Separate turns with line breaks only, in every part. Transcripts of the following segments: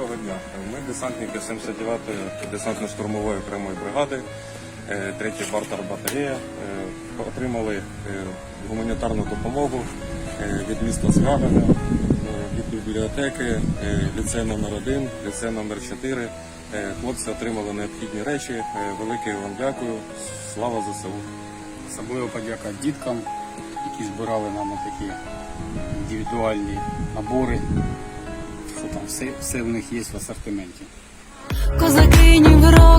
Доброго дня. Ми десантники 79-ї десантно-штурмової окремої бригади, 3-й бартер батарея. Е, Отримали е, гуманітарну допомогу е, від міста Згадане, від бібліотеки, е, ліцей номер 1 ліцей номер 4 Е, Хлопці отримали необхідні речі. Е, Велике вам дякую. Слава ЗСУ.
Особливо подяка діткам, які збирали нам такі індивідуальні набори. Все, все в них є в асортименті.
Козакинів року,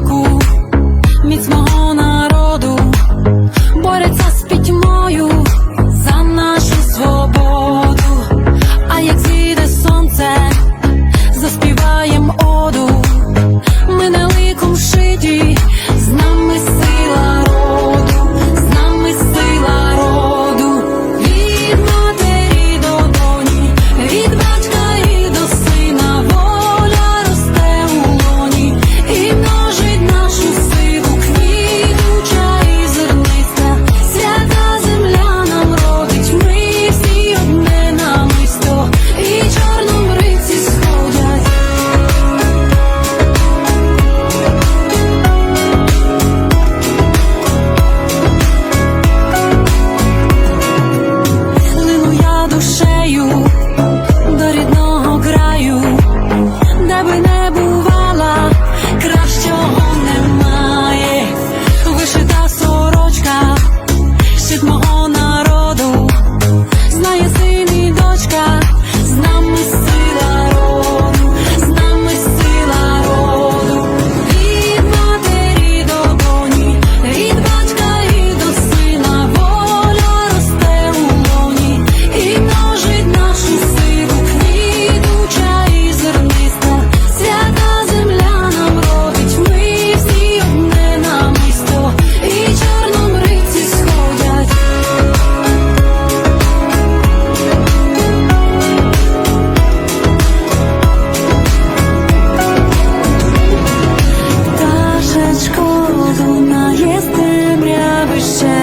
ocean